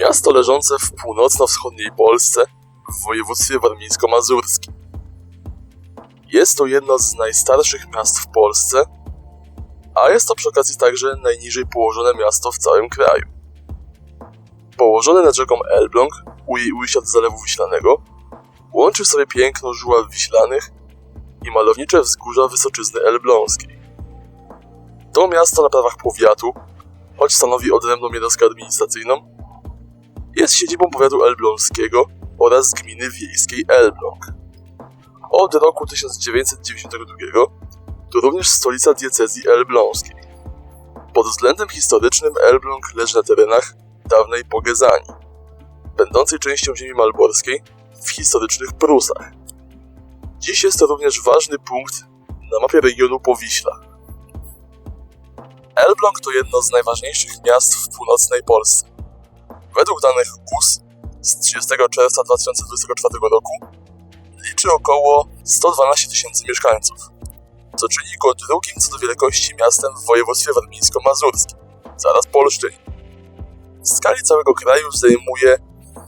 Miasto leżące w północno-wschodniej Polsce w województwie warmińsko-mazurskim. Jest to jedno z najstarszych miast w Polsce, a jest to przy okazji także najniżej położone miasto w całym kraju. Położone nad rzeką Elbląg, u jej ujścia do Zalewu Wiślanego, łączy w sobie piękno żuław wiślanych i malownicze wzgórza Wysoczyzny Elbląskiej. To miasto na prawach powiatu, choć stanowi odrębną jednostkę administracyjną, jest siedzibą powiatu elbląskiego oraz gminy wiejskiej Elbląg. Od roku 1992 to również stolica diecezji elbląskiej. Pod względem historycznym Elbląg leży na terenach dawnej Pogezanii, będącej częścią ziemi malborskiej w historycznych Prusach. Dziś jest to również ważny punkt na mapie regionu Powiśla. Elbląg to jedno z najważniejszych miast w północnej Polsce. Według danych GUS z 30 czerwca 2024 roku liczy około 112 tysięcy mieszkańców, co czyni go drugim co do wielkości miastem w województwie warmińsko-mazurskim, zaraz po. W skali całego kraju zajmuje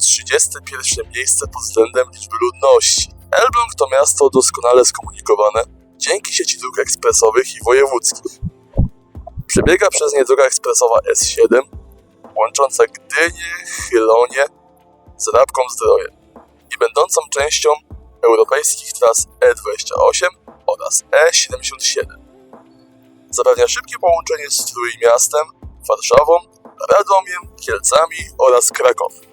31 miejsce pod względem liczby ludności. Elbląg to miasto doskonale skomunikowane dzięki sieci dróg ekspresowych i wojewódzkich. Przebiega przez nie droga ekspresowa S7, łącząca Gdynię, Chylonie z Rabką Zdroje i będącą częścią europejskich tras E28 oraz E77. Zapewnia szybkie połączenie z Trójmiastem, Warszawą, Radomiem, Kielcami oraz Krakowem.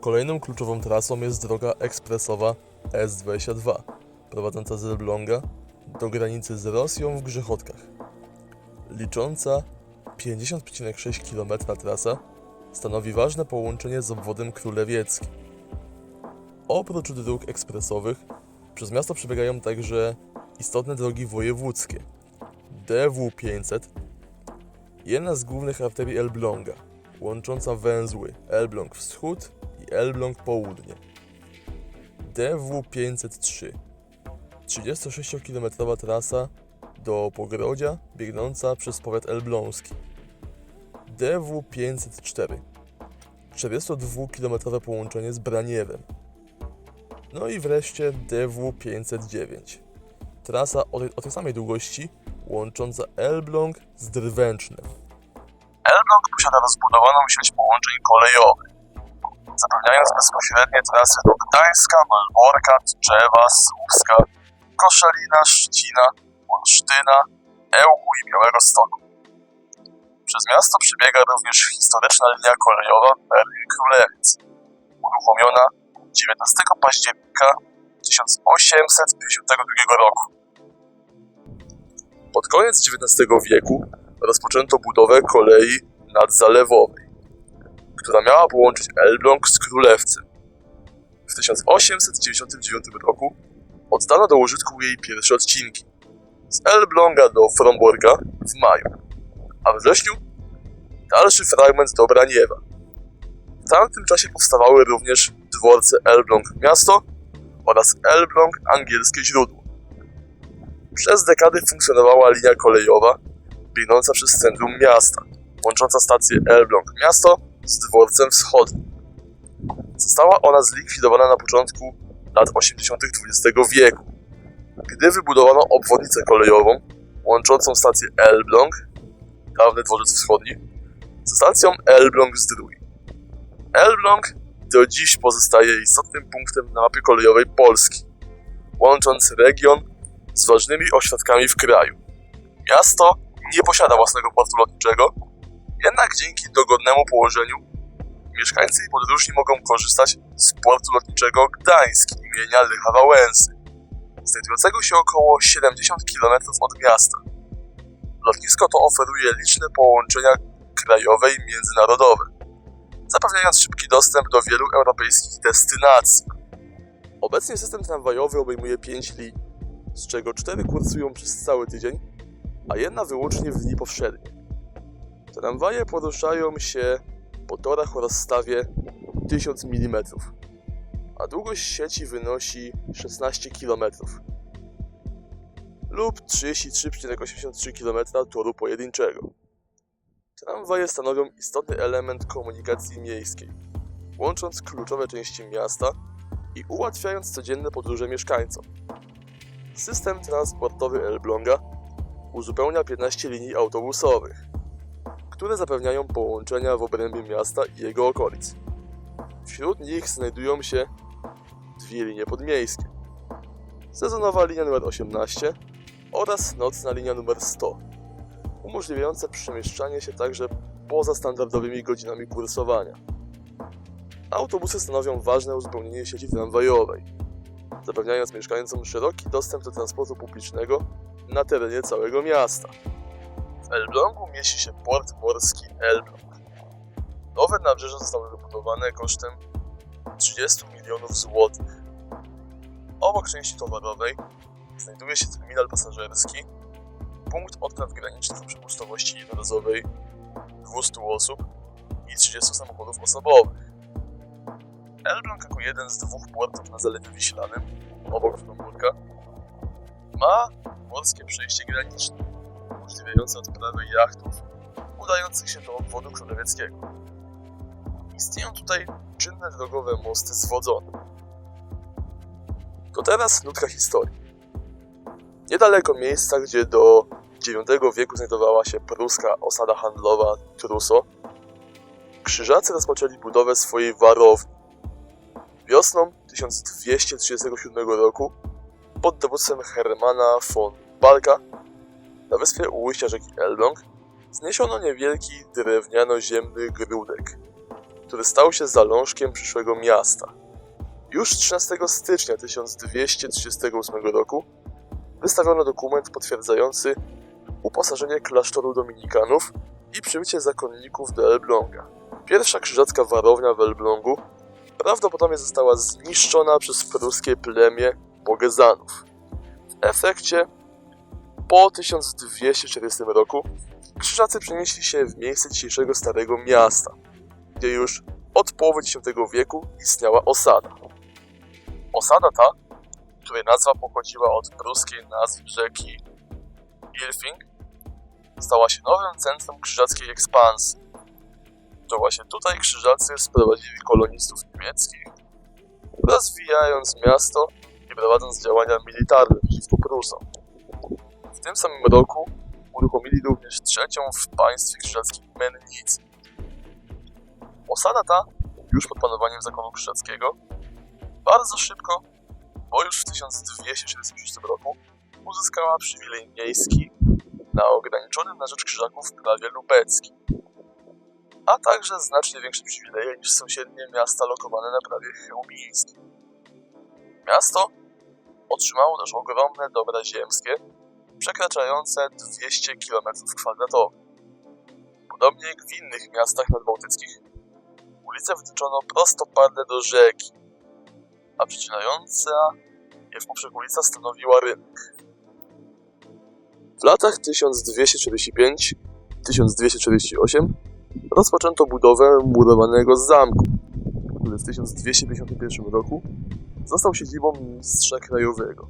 Kolejną kluczową trasą jest droga ekspresowa S22, prowadząca z Elbląga do granicy z Rosją w Grzechotkach. Licząca 50,6 km trasa stanowi ważne połączenie z obwodem królewieckim. Oprócz dróg ekspresowych, przez miasto przebiegają także istotne drogi wojewódzkie. DW500, jedna z głównych arterii Elbląga, łącząca węzły Elbląg Wschód i Elbląg Południe. DW503, 36-km trasa do Pogrodzia, biegnąca przez powiat elbląski. DW504, 42-km połączenie z Braniewem. No i wreszcie DW509, trasa o tej, o tej samej długości, łącząca Elbląg z Drwęcznem. Elbląg posiada rozbudowaną sieć połączeń kolejowych, zapewniając bezpośrednie trasy do Gdańska, Malborka, Tczewa, Słupska, Koszalina, Szczcina, Olsztyna, Ełku i Białego Stoku. Przez miasto przebiega również historyczna linia kolejowa Berlin-Królewiec, uruchomiona 19 października 1852 roku. Pod koniec XIX wieku rozpoczęto budowę kolei nadzalewowej, która miała połączyć Elbląg z Królewcem. W 1899 roku oddano do użytku jej pierwsze odcinki z Elbląga do Fromborga w maju, a we wrześniu dalszy fragment do Braniewa. W tamtym czasie powstawały również dworce Elbląg Miasto oraz Elbląg Angielskie Źródło. Przez dekady funkcjonowała linia kolejowa biegnąca przez centrum miasta, łącząca stację Elbląg Miasto z dworcem wschodnim. Została ona zlikwidowana na początku lat 80. XX wieku, gdy wybudowano obwodnicę kolejową łączącą stację Elbląg, dawny dworzec wschodni, ze stacją Elbląg-Zdrój. Elbląg do dziś pozostaje istotnym punktem na mapie kolejowej Polski, łącząc region z ważnymi ośrodkami w kraju. Miasto nie posiada własnego portu lotniczego, jednak dzięki dogodnemu położeniu mieszkańcy i podróżni mogą korzystać z portu lotniczego Gdańsk imienia Lecha Wałęsy, znajdującego się około 70 km od miasta. Lotnisko to oferuje liczne połączenia krajowe i międzynarodowe, zapewniając szybki dostęp do wielu europejskich destynacji. Obecnie system tramwajowy obejmuje 5 linii, z czego 4 kursują przez cały tydzień, a jedna wyłącznie w dni powszednie. Tramwaje poruszają się po torach o rozstawie 1000 mm, a długość sieci wynosi 16 km lub 33,83 km toru pojedynczego. Tramwaje stanowią istotny element komunikacji miejskiej, łącząc kluczowe części miasta i ułatwiając codzienne podróże mieszkańcom. System transportowy Elbląga uzupełnia 15 linii autobusowych, które zapewniają połączenia w obrębie miasta i jego okolic. Wśród nich znajdują się dwie linie podmiejskie. Sezonowa linia numer 18 oraz nocna linia numer 100, umożliwiające przemieszczanie się także poza standardowymi godzinami kursowania. Autobusy stanowią ważne uzupełnienie sieci tramwajowej, zapewniając mieszkańcom szeroki dostęp do transportu publicznego na terenie całego miasta. W Elblągu mieści się port morski Elbląg. Nowe nabrzeże zostały wybudowane kosztem 30 milionów złotych. Obok części towarowej znajduje się terminal pasażerski, punkt odpraw granicznych o przepustowości jednorazowej 200 osób i 30 samochodów osobowych. Elbląg jako jeden z dwóch portów na Zalewie Wiślanym, obok Fromburka, ma morskie przejście graniczne, umożliwiające odprawę jachtów udających się do obwodu królewskiego. Istnieją tutaj czynne drogowe mosty zwodzone. To teraz nutka historii. Niedaleko miejsca, gdzie do IX wieku znajdowała się pruska osada handlowa Truso, krzyżacy rozpoczęli budowę swojej warowni. Wiosną 1237 roku pod dowództwem Hermana von Balka na wyspie u ujścia rzeki Elbląg zniesiono niewielki drewniano-ziemny grudek, który stał się zalążkiem przyszłego miasta. Już 13 stycznia 1238 roku wystawiono dokument potwierdzający uposażenie klasztoru dominikanów i przybycie zakonników do Elbląga. Pierwsza krzyżacka warownia w Elblągu prawdopodobnie została zniszczona przez pruskie plemię Bogezanów. W efekcie po 1240 roku krzyżacy przenieśli się w miejsce dzisiejszego Starego Miasta, gdzie już od połowy X wieku istniała osada. Osada ta, której nazwa pochodziła od pruskiej nazwy rzeki Ilfing, stała się nowym centrum krzyżackiej ekspansji. To właśnie tutaj krzyżacy sprowadzili kolonistów niemieckich, rozwijając miasto i prowadząc działania militarne przeciwko Prusom. W tym samym roku uruchomili również trzecią w państwie krzyżackim mennicę. Osada ta, już pod panowaniem zakonu krzyżackiego, bardzo szybko, bo już w 1276 roku, uzyskała przywilej miejski na ograniczonym na rzecz krzyżaków prawie lubeckim, a także znacznie większe przywileje niż sąsiednie miasta lokowane na prawie chełmińskim. Miasto otrzymało też ogromne dobra ziemskie, przekraczające 200 km2. Podobnie jak w innych miastach nadbałtyckich, ulice wytyczono prostopadle do rzeki, a przecinająca je w poprzek ulica stanowiła rynek. W latach 1245-1248 rozpoczęto budowę murowanego zamku, który w 1251 roku został siedzibą mistrza krajowego.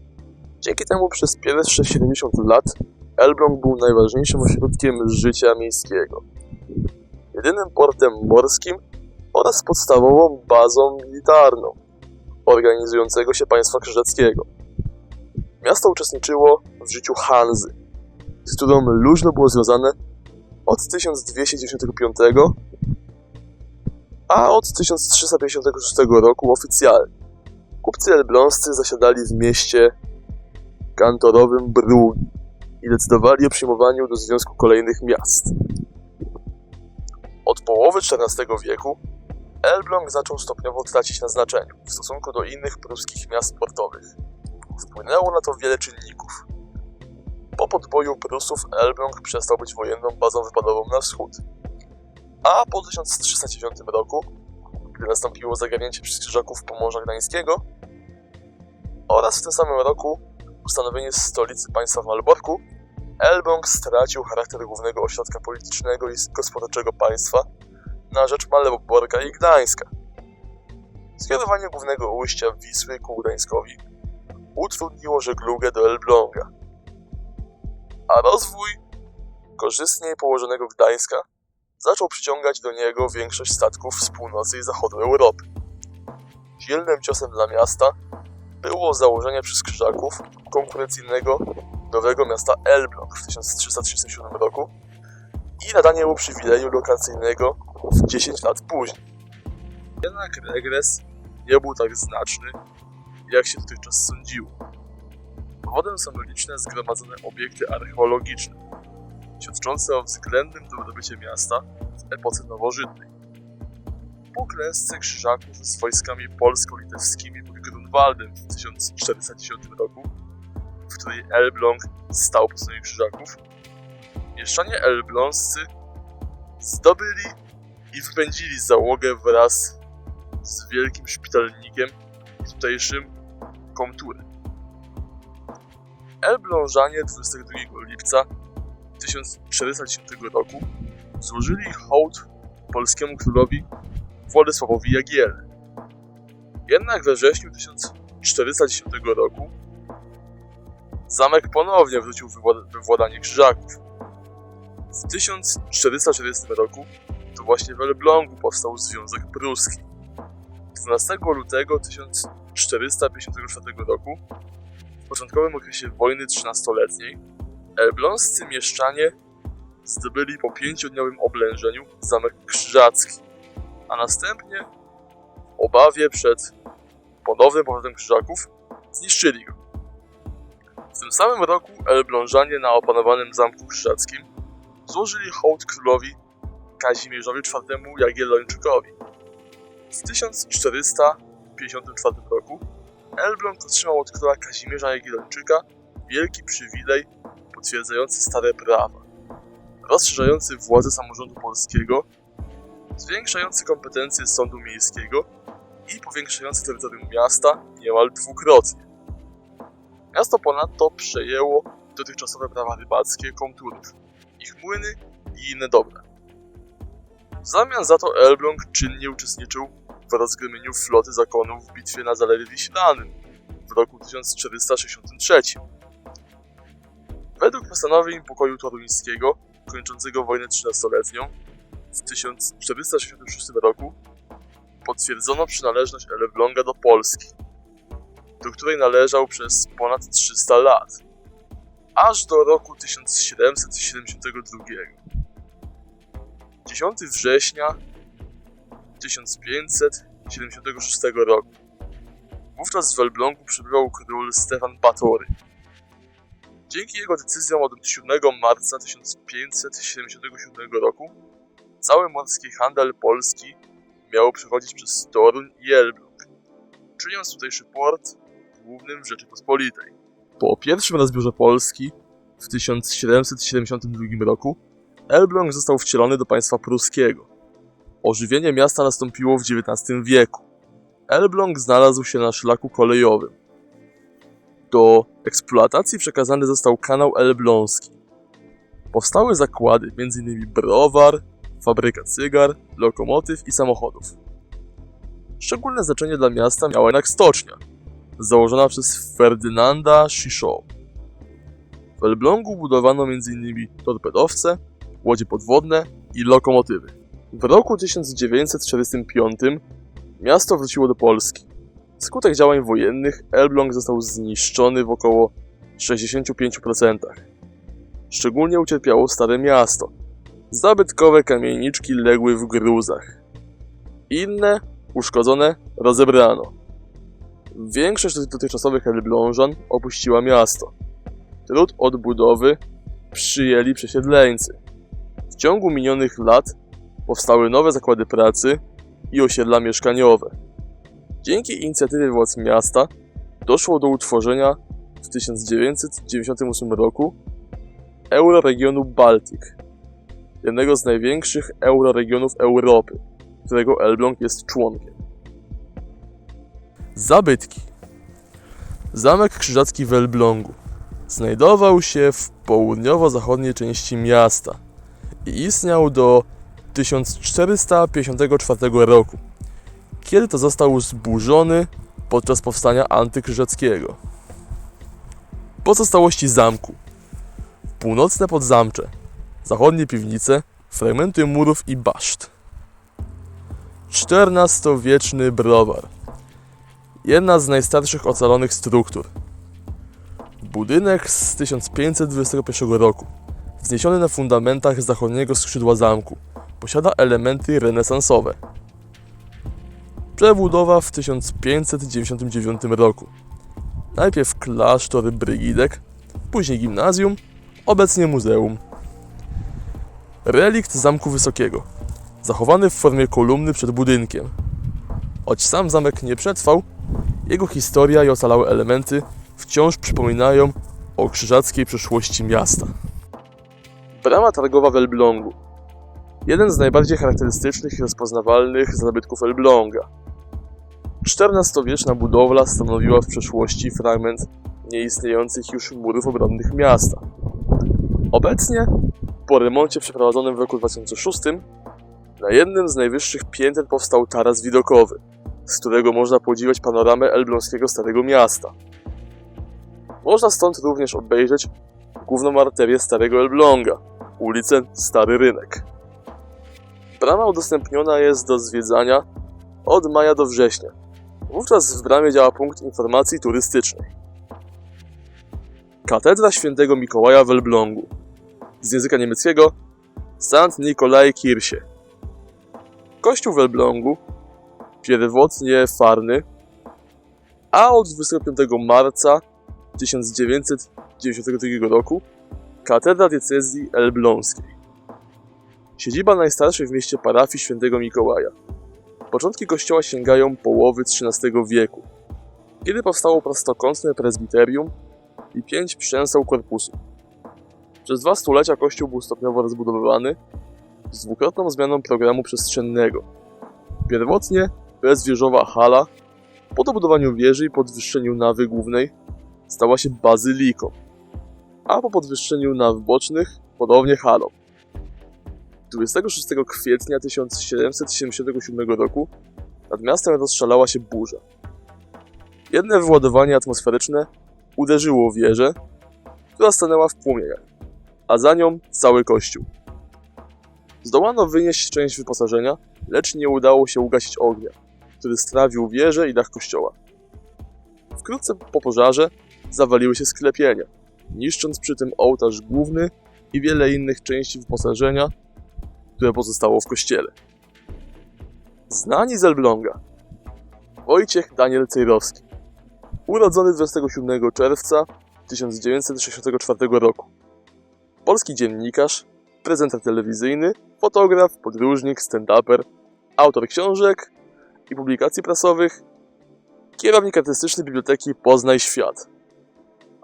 Dzięki temu przez pierwsze 70 lat Elbląg był najważniejszym ośrodkiem życia miejskiego, jedynym portem morskim oraz podstawową bazą militarną organizującego się państwa krzyżackiego. Miasto uczestniczyło w życiu Hanzy, z którą luźno było związane od 1295, a od 1356 roku oficjalnie. Kupcy elbląscy zasiadali w mieście kantorowym Brugi i decydowali o przyjmowaniu do związku kolejnych miast. Od połowy XIV wieku Elbląg zaczął stopniowo tracić na znaczeniu w stosunku do innych pruskich miast portowych. Wpłynęło na to wiele czynników. Po podboju Prusów Elbląg przestał być wojenną bazą wypadową na wschód. A po 1309 roku, gdy nastąpiło zagarnięcie przez krzyżaków Pomorza Gdańskiego oraz w tym samym roku ustanowienie stolicy państwa w Malborku, Elbląg stracił charakter głównego ośrodka politycznego i gospodarczego państwa na rzecz Malborka i Gdańska. Skierowanie głównego ujścia Wisły ku Gdańskowi utrudniło żeglugę do Elbląga, a rozwój korzystniej położonego Gdańska zaczął przyciągać do niego większość statków z północy i zachodu Europy. Silnym ciosem dla miasta było założenie przez Krzyżaków konkurencyjnego nowego miasta Elbląg w 1337 roku i nadanie mu przywileju lokacyjnego 10 lat później. Jednak regres nie był tak znaczny, jak się dotychczas sądziło. Powodem są liczne zgromadzone obiekty archeologiczne, świadczące o względnym dobrobycie miasta w epoce nowożytnej. Po klęsce krzyżaków z wojskami polsko-litewskimi pod Grunwaldem w 1410 roku, w której Elbląg stał po stronie krzyżaków, mieszczanie elbląscy zdobyli i wypędzili załogę wraz z wielkim szpitalnikiem i tutejszym komturem. Elblążanie 22 lipca 1410 roku złożyli hołd polskiemu królowi Władysławowi Jagielle. Jednak we wrześniu 1410 roku zamek ponownie wrócił we władanie krzyżaków. W 1440 roku to właśnie w Elblągu powstał Związek Pruski. 12 lutego 1454 roku, w początkowym okresie wojny trzynastoletniej, elbląscy mieszczanie zdobyli po pięciodniowym oblężeniu zamek krzyżacki, a następnie w obawie przed ponownym powrotem krzyżaków zniszczyli go. W tym samym roku elblążanie na opanowanym zamku krzyżackim złożyli hołd królowi Kazimierzowi IV Jagiellończykowi. W 1454 roku Elbląg otrzymał od króla Kazimierza Jagiellończyka wielki przywilej potwierdzający stare prawa, rozszerzający władzę samorządu polskiego, zwiększający kompetencje sądu miejskiego i powiększający terytorium miasta niemal dwukrotnie. Miasto ponadto przejęło dotychczasowe prawa rybackie komturów, ich młyny i inne dobra. W zamian za to Elbląg czynnie uczestniczył w rozgromieniu floty zakonów w bitwie na Zalewie Wiślanym w roku 1463. Według postanowień pokoju toruńskiego, kończącego wojnę trzynastoletnią, w 1466 roku potwierdzono przynależność Elbląga do Polski, do której należał przez ponad 300 lat, aż do roku 1772. 10 września 1576 roku. Wówczas w Elblągu przybywał król Stefan Batory. Dzięki jego decyzjom od 7 marca 1577 roku cały morski handel polski miał przechodzić przez Toruń i Elbląg, czyniąc tutejszy port głównym w Rzeczypospolitej. Po pierwszym rozbiorze Polski w 1772 roku Elbląg został wcielony do państwa pruskiego. Ożywienie miasta nastąpiło w XIX wieku. Elbląg znalazł się na szlaku kolejowym. Do eksploatacji przekazany został kanał elbląski. Powstały zakłady, m.in. browar, fabryka cygar, lokomotyw i samochodów. Szczególne znaczenie dla miasta miała jednak stocznia, założona przez Ferdynanda Chishaw. W Elblągu budowano m.in. torpedowce, łodzie podwodne i lokomotywy. W roku 1945 miasto wróciło do Polski. Wskutek działań wojennych Elbląg został zniszczony w około 65%. Szczególnie ucierpiało Stare Miasto. Zabytkowe kamieniczki legły w gruzach. Inne, uszkodzone, rozebrano. Większość dotychczasowych Elblążan opuściła miasto. Trud odbudowy przyjęli przesiedleńcy. W ciągu minionych lat powstały nowe zakłady pracy i osiedla mieszkaniowe. Dzięki inicjatywie władz miasta doszło do utworzenia w 1998 roku Euroregionu Baltic, jednego z największych euroregionów Europy, którego Elbląg jest członkiem. Zabytki Zamek Krzyżacki w Elblągu znajdował się w południowo-zachodniej części miasta i istniał do 1454 roku, kiedy to został zburzony podczas powstania antykrzyżackiego. Pozostałości zamku Północne podzamcze, zachodnie piwnice, Fragmenty murów i baszt. XIV-wieczny browar. Jedna z najstarszych ocalonych struktur. Budynek z 1521 roku. Wzniesiony na fundamentach zachodniego skrzydła zamku. Posiada elementy renesansowe. Przebudowa w 1599 roku. Najpierw klasztor Brygidek, później gimnazjum, obecnie muzeum. Relikt Zamku Wysokiego, zachowany w formie kolumny przed budynkiem. Choć sam zamek nie przetrwał, jego historia i ocalałe elementy wciąż przypominają o krzyżackiej przeszłości miasta. Brama targowa w Elblągu. Jeden z najbardziej charakterystycznych i rozpoznawalnych zabytków Elbląga. XIV-wieczna budowla stanowiła w przeszłości fragment nieistniejących już murów obronnych miasta. Obecnie, po remoncie przeprowadzonym w roku 2006, na jednym z najwyższych pięter powstał taras widokowy, z którego można podziwiać panoramę elbląskiego Starego Miasta. Można stąd również obejrzeć główną arterię Starego Elbląga, ulicę Stary Rynek. Brama udostępniona jest do zwiedzania od maja do września. Wówczas w bramie działa punkt informacji turystycznej. Katedra Świętego Mikołaja w Elblągu. Z języka niemieckiego St. Nikolai Kirche. Kościół w Elblągu, pierwotnie farny, a od 25 marca 1992 roku katedra diecezji elbląskiej. Siedziba najstarszej w mieście parafii Świętego Mikołaja. Początki kościoła sięgają połowy XIII wieku, kiedy powstało prostokątne prezbiterium i pięć przęseł korpusu. Przez dwa stulecia kościół był stopniowo rozbudowywany z dwukrotną zmianą programu przestrzennego. Pierwotnie bezwieżowa hala, po dobudowaniu wieży i podwyższeniu nawy głównej stała się bazyliką, a po podwyższeniu naw bocznych ponownie halą. 26 kwietnia 1777 roku nad miastem rozszalała się burza. Jedne wyładowanie atmosferyczne uderzyło wieżę, która stanęła w płomieniach, a za nią cały kościół. Zdołano wynieść część wyposażenia, lecz nie udało się ugasić ognia, który strawił wieżę i dach kościoła. Wkrótce po pożarze zawaliły się sklepienia, niszcząc przy tym ołtarz główny i wiele innych części wyposażenia, które pozostało w kościele. Znani z Elbląga Wojciech Daniel Cejrowski Urodzony 27 czerwca 1964 roku. Polski dziennikarz, prezenter telewizyjny, fotograf, podróżnik, stand-uper, autor książek i publikacji prasowych, kierownik artystyczny Biblioteki Poznaj Świat,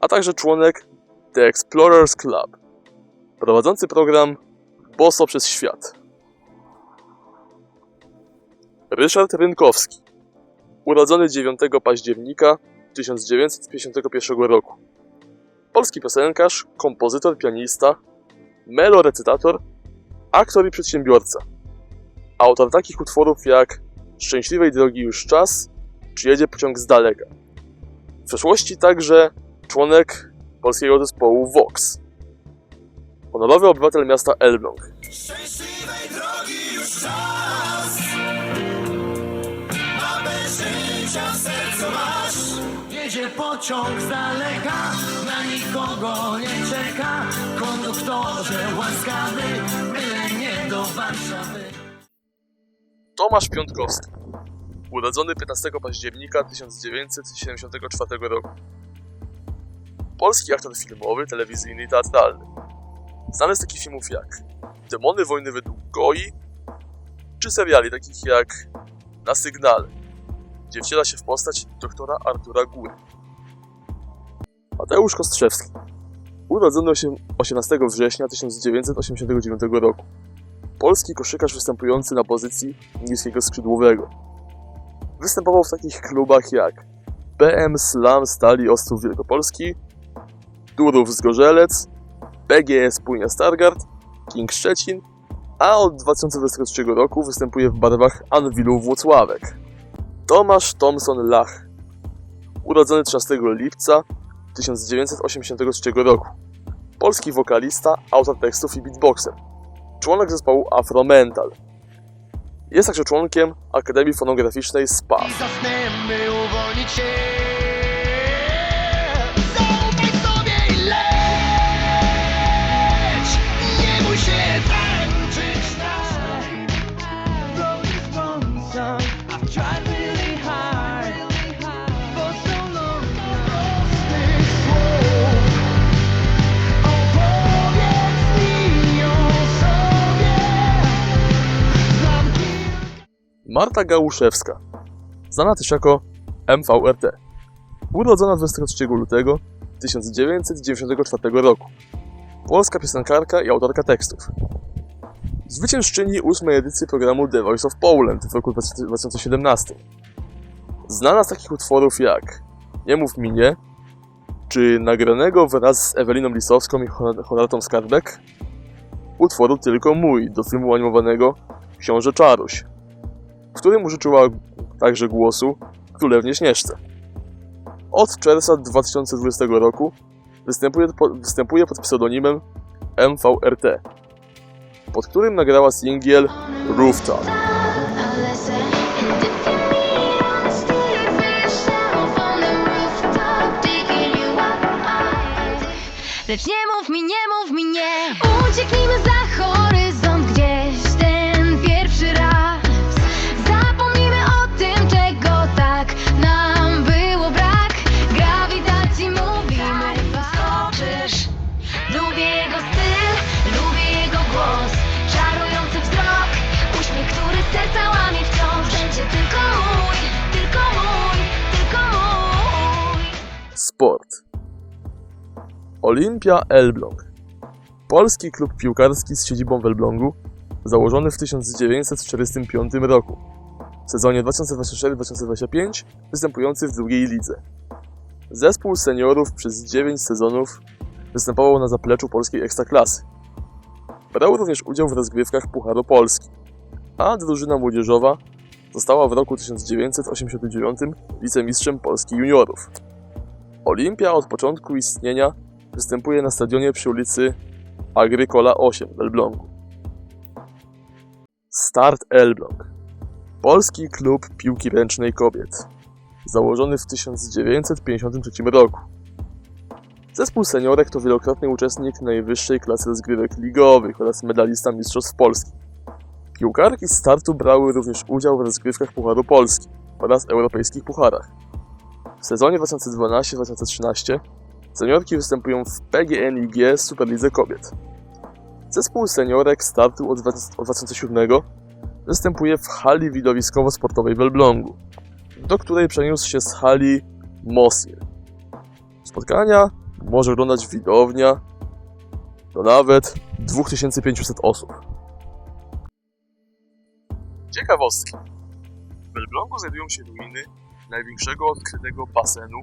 a także członek The Explorers Club, prowadzący program Boso przez Świat. Ryszard Rynkowski, urodzony 9 października 1951 roku. Polski piosenkarz, kompozytor, pianista, melorecytator, aktor i przedsiębiorca. Autor takich utworów jak Szczęśliwej drogi już czas, czy jedzie pociąg z daleka. W przeszłości także członek polskiego zespołu Vox. Honorowy obywatel miasta Elbląg. Szczęśliwej drogi już czas Mapę życia w sercu masz Jedzie pociąg z daleka Na nikogo nie czeka Konduktorze łaskawy Byle nie do Warszawy Tomasz Piątkowski. Urodzony 15 października 1974 roku. Polski aktor filmowy, telewizyjny i teatralny. Znany z takich filmów jak Demony wojny według Goi, czy seriali takich jak Na Sygnale, gdzie wciela się w postać doktora Artura Góry. Mateusz Kostrzewski. Urodzony osiem- 18 września 1989 roku. Polski koszykarz występujący na pozycji niskiego skrzydłowego. Występował w takich klubach jak BM Slam Stali Ostrów Wielkopolski, Durów Zgorzelec, PGS Płynia Stargard, King Szczecin, a od 2023 roku występuje w barwach Anwilu Włocławek. Tomasz Thomson Lach, urodzony 13 lipca 1983 roku. Polski wokalista, autor tekstów i beatboxer. członek zespołu Afromental. Jest także członkiem Akademii Fonograficznej SPA. I Marta Gałuszewska, znana też jako MVRT. Urodzona 23 lutego 1994 roku. Polska piosenkarka i autorka tekstów. Zwyciężczyni ósmej edycji programu The Voice of Poland w roku 2017. Znana z takich utworów jak Nie mów mi nie, czy nagranego wraz z Eweliną Lisowską i Hon- Honoratą Skarbek, utworu Tylko mój do filmu animowanego Książę Czaruś którym użyczyła także głosu Królewnie Śnieżce. Od czerwca 2020 roku występuje, po, występuje pod pseudonimem MVRT, pod którym nagrała singiel Rooftop. Lecz nie mów mi, nie mów mi, nie Ucieknijmy za horyzont Olimpia Elbląg. Polski klub piłkarski z siedzibą w Elblągu, założony w 1945 roku. W sezonie 2024-2025 występujący w drugiej lidze. Zespół seniorów przez 9 sezonów występował na zapleczu polskiej ekstraklasy. Brał również udział w rozgrywkach Pucharu Polski, a drużyna młodzieżowa została w roku 1989 wicemistrzem Polski juniorów. Olimpia od początku istnienia występuje na stadionie przy ulicy Agrykola 8 w Elblągu. Start Elbląg. Polski klub piłki ręcznej kobiet. Założony w 1953 roku. Zespół seniorek to wielokrotny uczestnik najwyższej klasy rozgrywek ligowych oraz medalista Mistrzostw Polski. Piłkarki z startu brały również udział w rozgrywkach Pucharu Polski oraz europejskich pucharach. W sezonie 2012-2013 seniorki występują w PGNiG Superlidze Kobiet. Zespół seniorek startu od 20- od 2007 występuje w hali widowiskowo-sportowej w Elblągu, do której przeniósł się z hali Mosir. Spotkania może oglądać widownia do nawet 2500 osób. Ciekawostki. W Elblągu znajdują się ruiny największego odkrytego basenu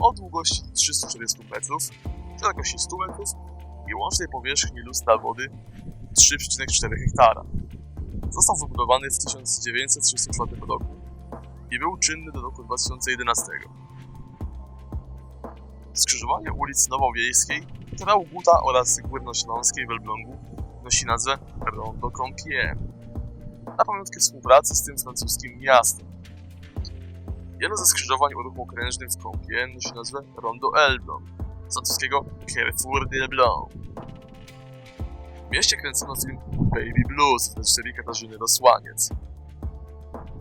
o długości 340 metrów, szerokości 100 metrów i łącznej powierzchni lustra wody 3,4 hektara. Został wybudowany w 1934 roku i był czynny do roku 2011. Skrzyżowanie ulic Nowowiejskiej, Trauguta oraz Górnośląskiej w Elblągu nosi nazwę Rondo Compiègne na pamiątkę współpracy z tym francuskim miastem. Jedno ze skrzyżowań o ruchu okrężnym w Compiègne nosi nazwę Rondo Elbląg, z francuskiego Carrefour de Blanc. W mieście kręcono film Baby Blues reżyserii Katarzyny Rosłaniec.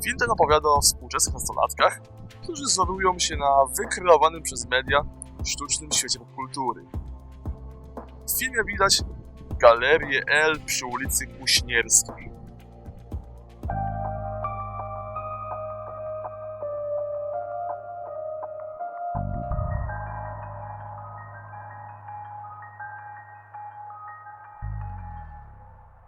Film ten opowiada o współczesnych nastolatkach, którzy zorują się na wykreowanym przez media sztucznym świecie popkultury. W filmie widać galerię L przy ulicy Kuśnierskiej.